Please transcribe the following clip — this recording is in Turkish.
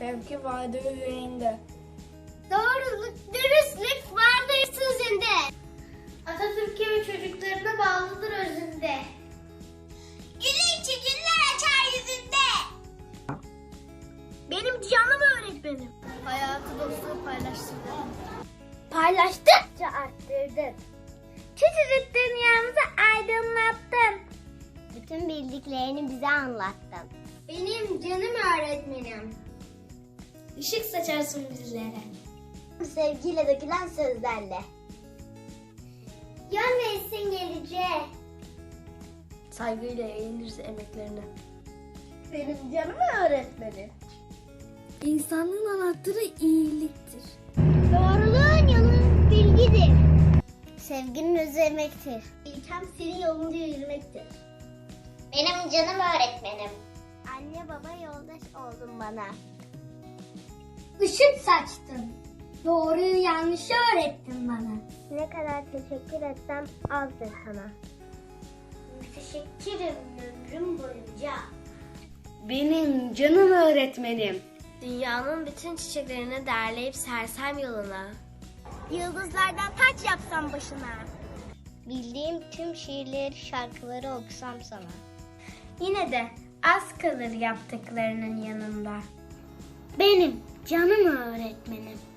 Sevgi vardır yüreğinde. Doğruluk, dürüstlük vardır sözünde. Atatürk'e ve çocuklarına bağlıdır özünde. Güleçi güller açar yüzünde. Benim canım öğretmenim. Hayatı dostluğu paylaştırdın. Paylaştıkça arttırdın. Küçücük dünyamızı aydınlattın. Bütün bildiklerini bize anlattın. Benim canım öğretmenim. Işık saçarsın bizlere. Sevgiyle dökülen sözlerle. Yön verirsin geleceğe. Saygıyla eğiliriz emeklerine. Benim canım öğretmenim. İnsanlığın anahtarı iyiliktir. Doğruluğun yolu bilgidir. Sevginin özü emektir. İlkem senin yolunda yürümektir. Benim canım öğretmenim. Anne baba yoldaş oldun bana. Işık saçtın. Doğruyu yanlışı öğrettin bana. Ne kadar teşekkür etsem azdır sana. Müteşekkirim ömrüm boyunca. Benim canım öğretmenim. Dünyanın bütün çiçeklerini derleyip sersem yoluna. Yıldızlardan taç yapsam başına. Bildiğim tüm şiirleri, şarkıları okusam sana. Yine de az kalır yaptıklarının yanında. Benim canım öğretmenim.